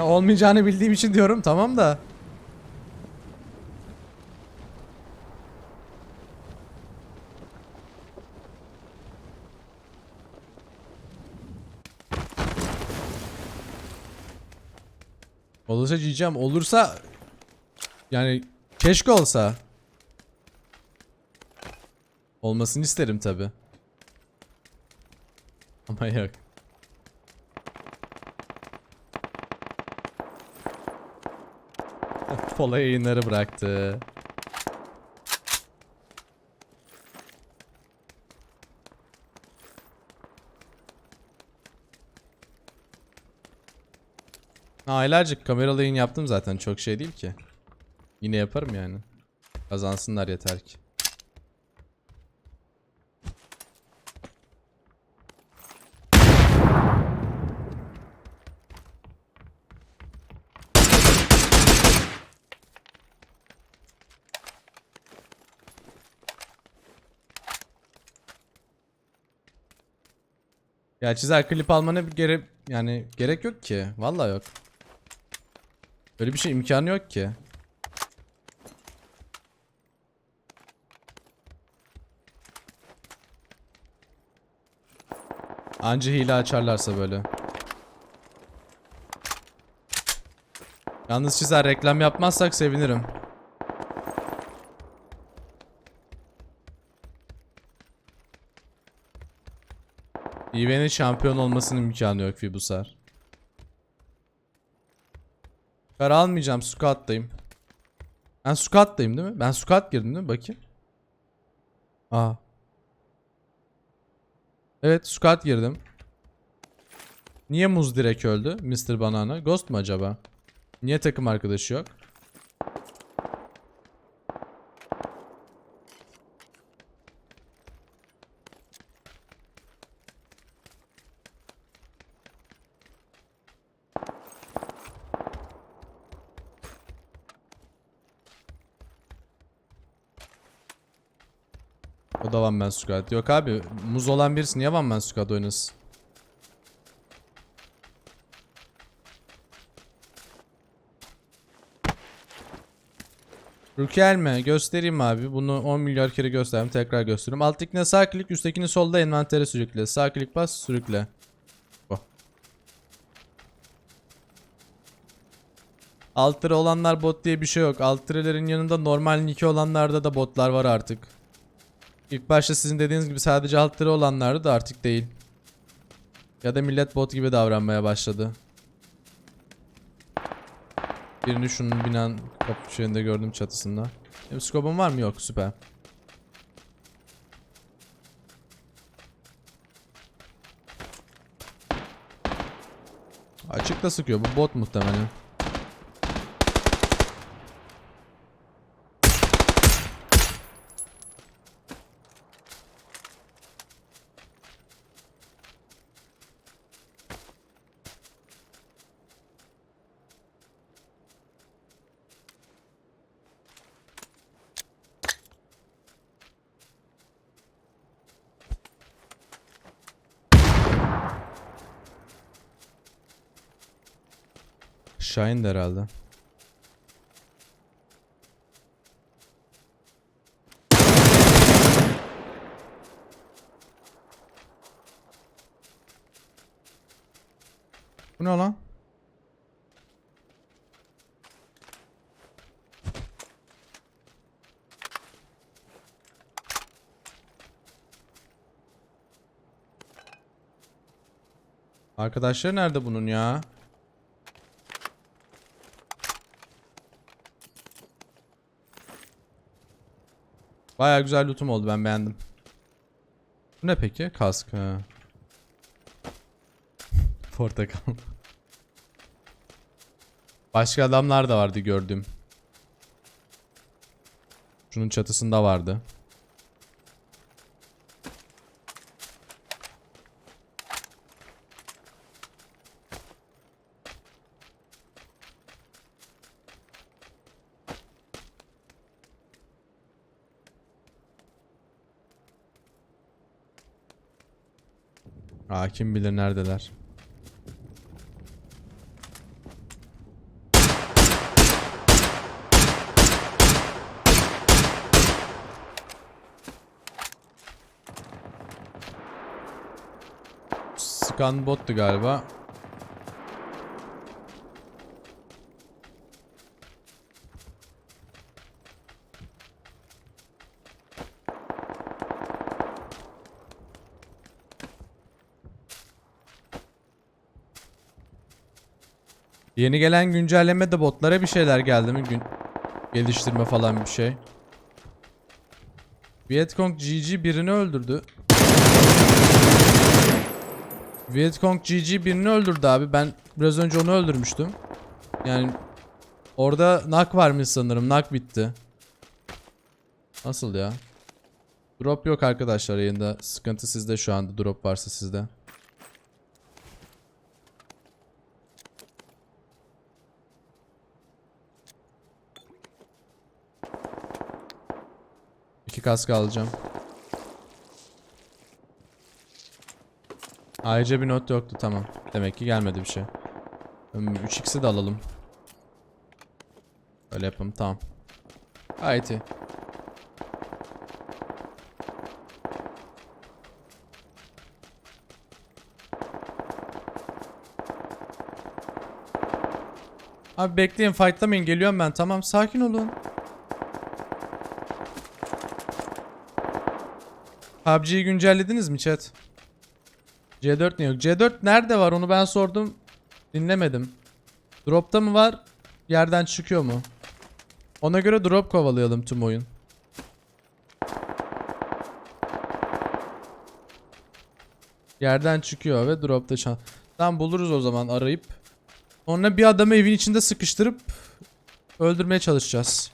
Ya olmayacağını bildiğim için diyorum tamam da. Olursa diyeceğim. Olursa yani keşke olsa. Olmasını isterim tabi. Ama yok. Pola yayınları bıraktı. Ha, Aylarca kameralı yayın yaptım zaten çok şey değil ki. Yine yaparım yani. Kazansınlar yeter ki. Ya çizer klip almana gerek yani gerek yok ki. Vallahi yok. Öyle bir şey imkanı yok ki. Anca hile açarlarsa böyle. Yalnız çizer reklam yapmazsak sevinirim. EV'nin şampiyon olmasının imkanı yok Fibusar. Kara almayacağım. Squat'tayım. Ben Squat'tayım değil mi? Ben Squat girdim değil mi? Bakayım. Aa. Evet Squat girdim. Niye Muz direkt öldü? Mr. Banana. Ghost mu acaba? Niye takım arkadaşı yok? O da One Man Squad. Yok abi muz olan birisi niye One Man Squad oynasın? Rukelme göstereyim abi. Bunu 10 milyar kere gösterdim. Tekrar göstereyim. Alttakine sağ klik, üsttekini solda envantere sürükle. Sağ klik bas, sürükle. Bu. Alt lira olanlar bot diye bir şey yok. Alt liralerin yanında normal nick olanlarda da botlar var artık. İlk başta sizin dediğiniz gibi sadece alt lira olanlardı da artık değil. Ya da millet bot gibi davranmaya başladı. Birini şunun binan kapı şeyinde gördüm çatısında. Benim skobum var mı? Yok süper. Açıkta sıkıyor bu bot muhtemelen. Şahin de herhalde. Bu ne lan? Arkadaşlar nerede bunun ya? Baya güzel lootum oldu ben beğendim. Bu ne peki? Kask. Portakal. Başka adamlar da vardı gördüm. Şunun çatısında vardı. Ya kim bilir neredeler. Scan bottu galiba. Yeni gelen güncellemede botlara bir şeyler geldi mi? Gün geliştirme falan bir şey. Vietcong GG birini öldürdü. Vietcong GG birini öldürdü abi. Ben biraz önce onu öldürmüştüm. Yani orada nak varmış sanırım. Nak bitti. Nasıl ya? Drop yok arkadaşlar yayında. Sıkıntı sizde şu anda. Drop varsa sizde. İki kask alacağım. Ayrıca bir not yoktu tamam. Demek ki gelmedi bir şey. Hmm, 3x'i de alalım. Öyle yapalım tamam. Gayet iyi. Abi bekleyin fightlamayın geliyorum ben tamam sakin olun. PUBG'yi güncellediniz mi chat? C4 ne yok? C4 nerede var onu ben sordum. Dinlemedim. Drop'ta mı var? Yerden çıkıyor mu? Ona göre drop kovalayalım tüm oyun. Yerden çıkıyor ve drop'ta şan. Tamam buluruz o zaman arayıp. Sonra bir adamı evin içinde sıkıştırıp öldürmeye çalışacağız.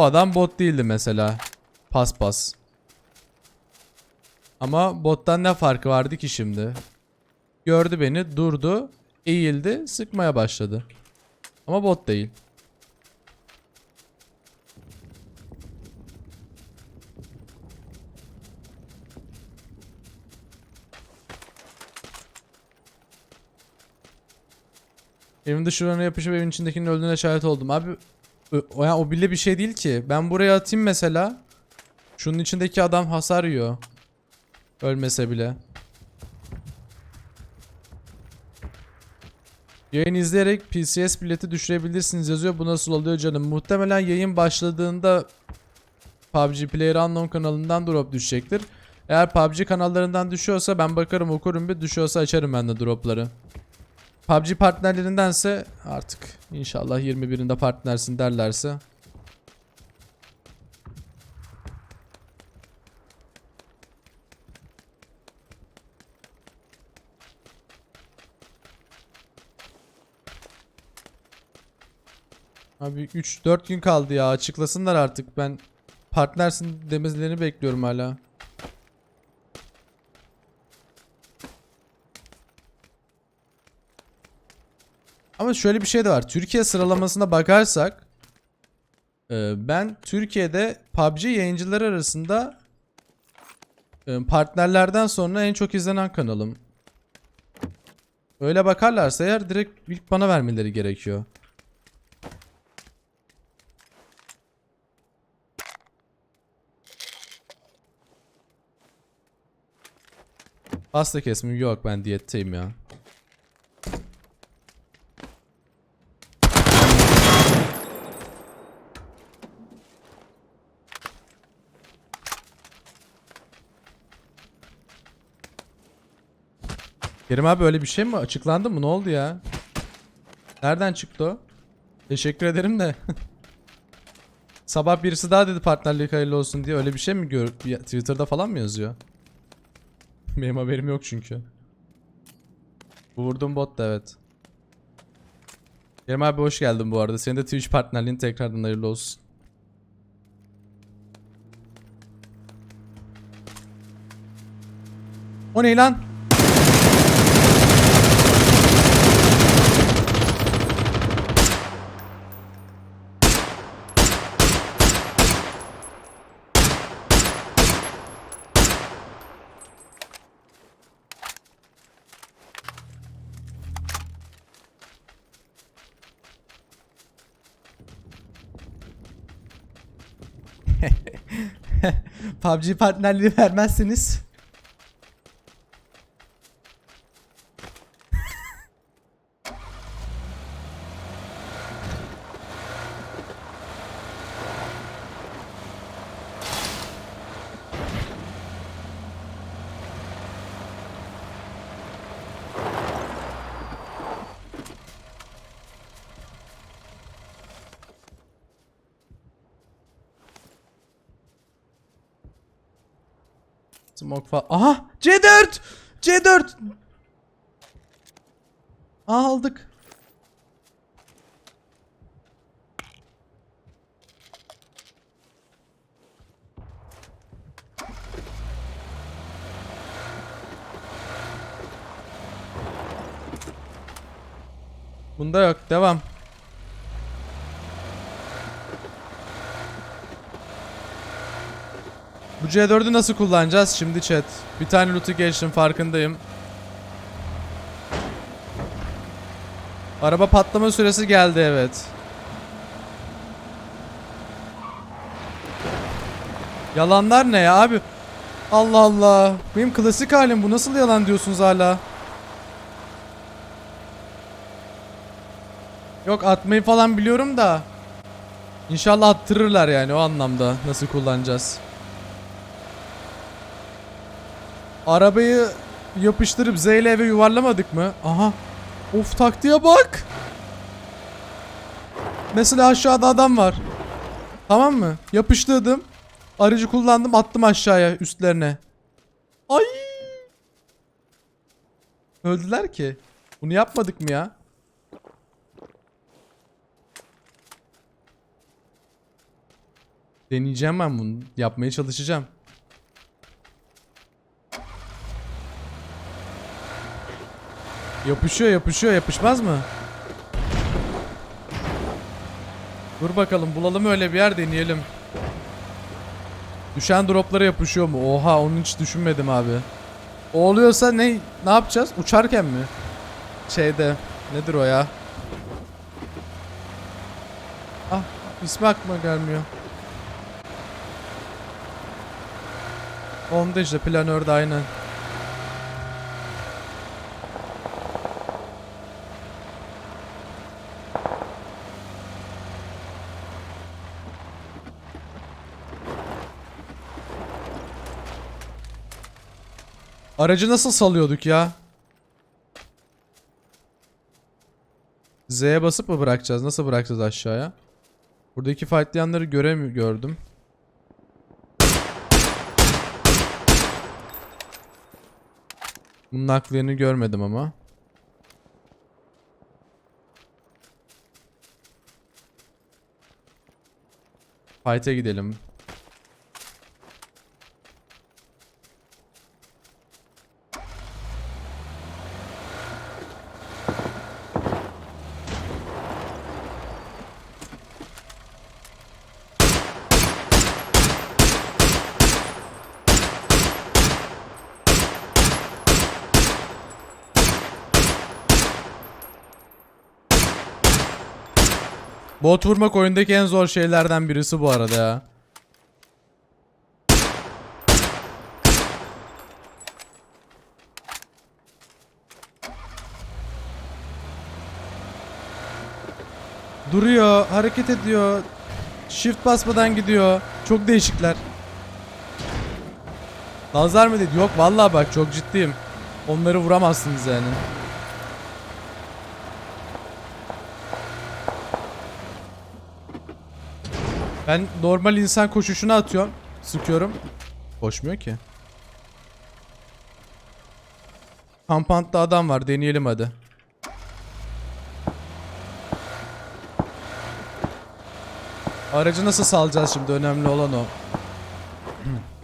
Bu adam bot değildi mesela. Pas pas. Ama bottan ne farkı vardı ki şimdi? Gördü beni, durdu, eğildi, sıkmaya başladı. Ama bot değil. Evin dışarına yapışıp evin içindekinin öldüğüne şahit oldum. Abi O, yani o bile bir şey değil ki. Ben buraya atayım mesela. Şunun içindeki adam hasar yiyor. Ölmese bile. Yayın izleyerek PCS bileti düşürebilirsiniz yazıyor. Bu nasıl oluyor canım? Muhtemelen yayın başladığında PUBG Player Unknown kanalından drop düşecektir. Eğer PUBG kanallarından düşüyorsa ben bakarım okurum bir düşüyorsa açarım ben de dropları. PUBG partnerlerindense artık inşallah 21'inde partnersin derlerse. Abi 3-4 gün kaldı ya açıklasınlar artık ben partnersin demelerini bekliyorum hala. Ama şöyle bir şey de var. Türkiye sıralamasına bakarsak e, ben Türkiye'de PUBG yayıncıları arasında e, partnerlerden sonra en çok izlenen kanalım. Öyle bakarlarsa eğer direkt ilk bana vermeleri gerekiyor. Pasta kesmim yok ben diyetteyim ya. Kerim abi öyle bir şey mi açıklandı mı? Ne oldu ya? Nereden çıktı o? Teşekkür ederim de. Sabah birisi daha dedi partnerlik hayırlı olsun diye. Öyle bir şey mi gör Twitter'da falan mı yazıyor? Benim haberim yok çünkü. Bu vurduğum bot da evet. Kerim abi hoş geldin bu arada. Senin de Twitch partnerliğin tekrardan hayırlı olsun. O ne lan? PUBG partnerliği vermezseniz. Smoke falan. Aha! C4! C4! Aa, aldık. Bunda yok. Devam. C4'ü nasıl kullanacağız şimdi chat? Bir tane loot'u geçtim farkındayım. Araba patlama süresi geldi evet. Yalanlar ne ya abi? Allah Allah. Benim klasik halim bu. Nasıl yalan diyorsunuz hala? Yok atmayı falan biliyorum da. İnşallah attırırlar yani o anlamda. Nasıl kullanacağız? Arabayı yapıştırıp Z ile eve yuvarlamadık mı? Aha. Of taktiğe bak. Mesela aşağıda adam var. Tamam mı? Yapıştırdım. Aracı kullandım attım aşağıya üstlerine. Ay. Öldüler ki. Bunu yapmadık mı ya? Deneyeceğim ben bunu. Yapmaya çalışacağım. Yapışıyor yapışıyor yapışmaz mı? Dur bakalım bulalım öyle bir yer deneyelim. Düşen droplara yapışıyor mu? Oha onu hiç düşünmedim abi. O oluyorsa ne ne yapacağız? Uçarken mi? Şeyde nedir o ya? Ah ismi aklıma gelmiyor. Onda işte planörde aynen. Aracı nasıl salıyorduk ya? Z'ye basıp mı bırakacağız? Nasıl bırakacağız aşağıya? Buradaki fightlayanları göremi gördüm. Bunun nakliyerini görmedim ama. Fight'e gidelim. Bot vurmak oyundaki en zor şeylerden birisi bu arada ya. Duruyor, hareket ediyor. Shift basmadan gidiyor. Çok değişikler. Nazar mı dedi? Yok vallahi bak çok ciddiyim. Onları vuramazsınız yani. Ben normal insan koşuşuna atıyorum. Sıkıyorum. Koşmuyor ki. Kampanta adam var. Deneyelim hadi. Aracı nasıl salacağız şimdi? Önemli olan o.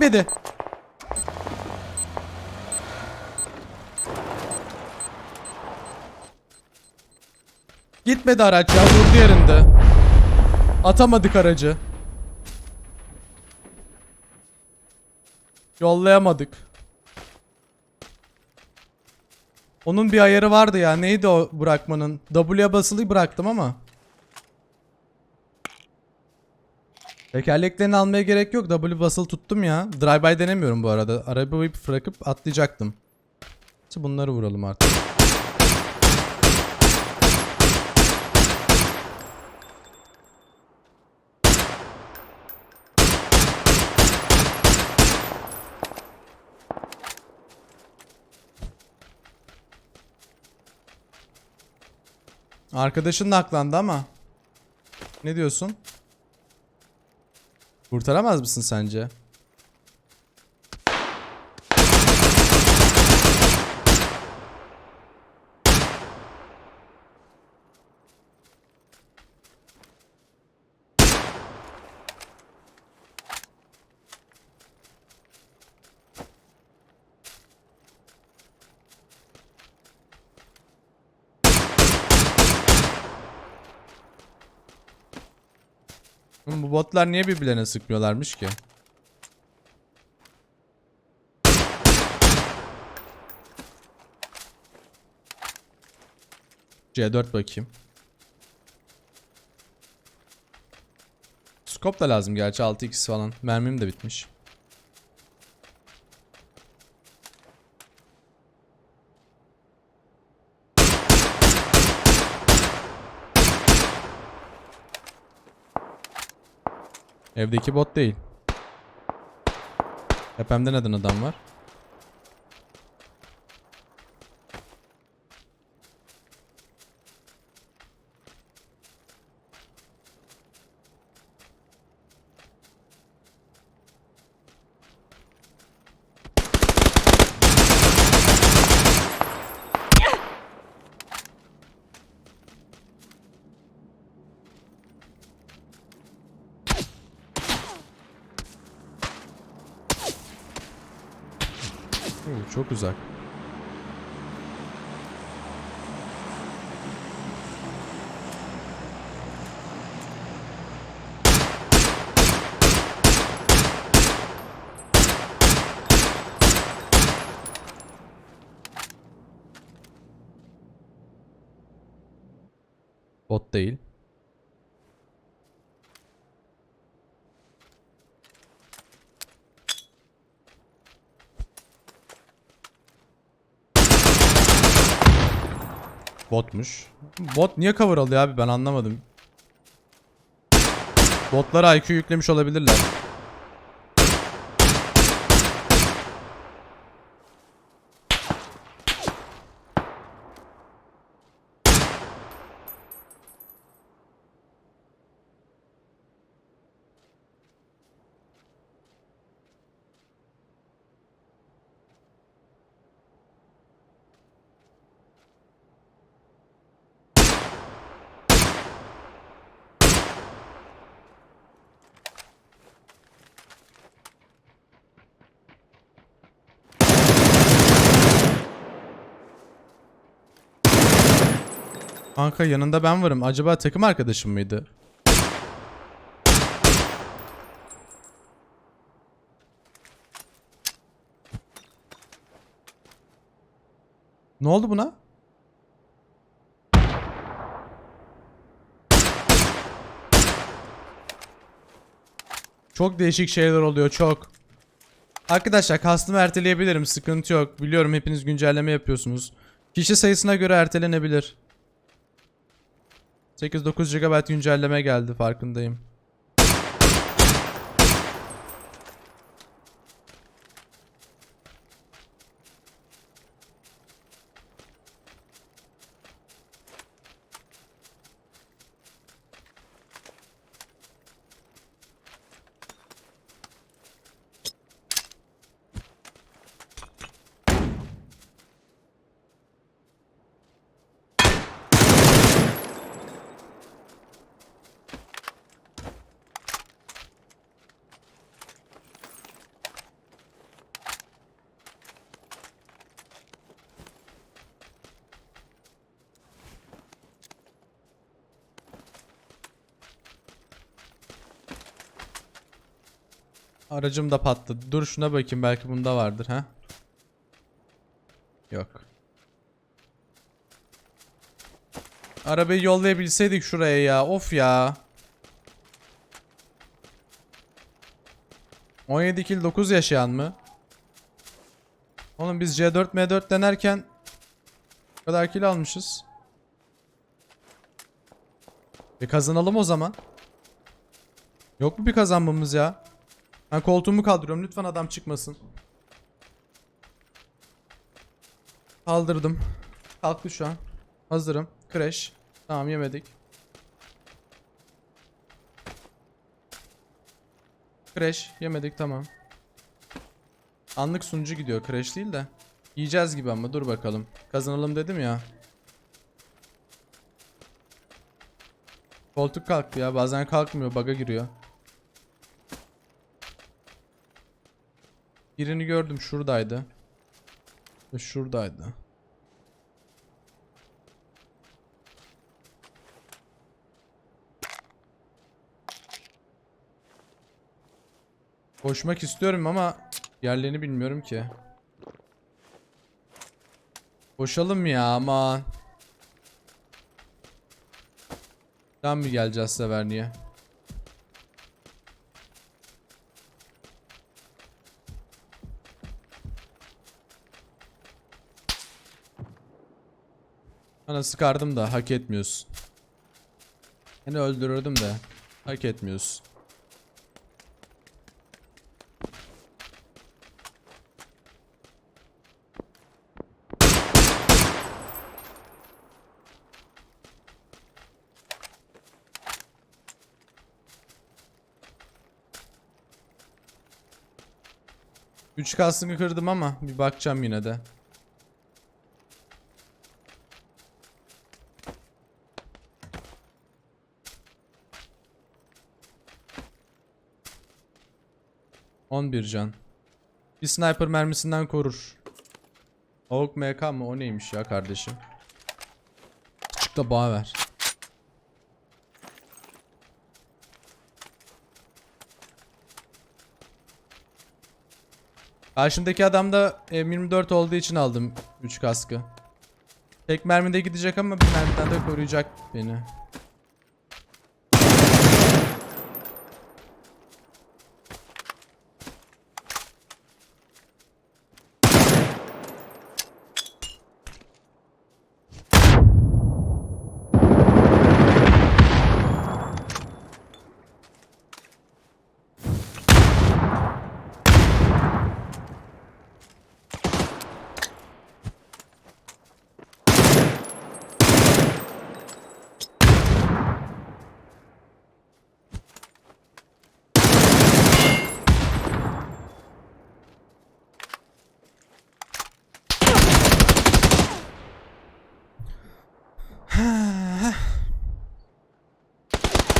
Gitmedi. Gitmedi araç ya durdu yerinde. Atamadık aracı. Yollayamadık. Onun bir ayarı vardı ya. Neydi o bırakmanın? W'ye basılı bıraktım ama. Tekerleklerini almaya gerek yok. W basılı tuttum ya. Drive-by denemiyorum bu arada. Arabayı bırakıp atlayacaktım. İşte bunları vuralım artık. Arkadaşın da aklandı ama. Ne diyorsun? Kurtaramaz mısın sence? Bu botlar niye birbirlerine sıkmıyorlarmış ki? C4 bakayım. Scope da lazım gerçi 6x falan. Mermim de bitmiş. Evdeki bot değil. Tepemde neden adam var? Değil. Botmuş. Bot niye cover alıyor abi ben anlamadım. Botlara IQ yüklemiş olabilirler. Kanka yanında ben varım. Acaba takım arkadaşım mıydı? Ne oldu buna? Çok değişik şeyler oluyor çok. Arkadaşlar kastımı erteleyebilirim sıkıntı yok. Biliyorum hepiniz güncelleme yapıyorsunuz. Kişi sayısına göre ertelenebilir. 8-9 GB güncelleme geldi farkındayım. Aracım da patladı. Dur şuna bakayım belki bunda vardır ha. Yok. Arabayı yollayabilseydik şuraya ya. Of ya. 17 kill 9 yaşayan mı? Oğlum biz C4 M4 denerken bu kadar kill almışız. E kazanalım o zaman. Yok mu bir kazanmamız ya? Ben koltuğumu kaldırıyorum. Lütfen adam çıkmasın. Kaldırdım. Kalktı şu an. Hazırım. Crash. Tamam yemedik. Crash. Yemedik tamam. Anlık sunucu gidiyor. Crash değil de. Yiyeceğiz gibi ama dur bakalım. Kazanalım dedim ya. Koltuk kalktı ya. Bazen kalkmıyor. Bug'a giriyor. Birini gördüm. Şuradaydı. Ve Şuradaydı. Koşmak istiyorum ama yerlerini bilmiyorum ki. Koşalım ya aman. Tam mı geleceğiz Severni'ye? Ana sıkardım da hak etmiyorsun. Seni öldürürdüm de hak etmiyorsun. Üç kaskını kırdım ama bir bakacağım yine de. On bir can. Bir sniper mermisinden korur. Avuk MK mı? O neymiş ya kardeşim? Çık da bağ ver. Karşımdaki adamda M24 olduğu için aldım 3 kaskı. Tek mermide gidecek ama bir mermiden de koruyacak beni.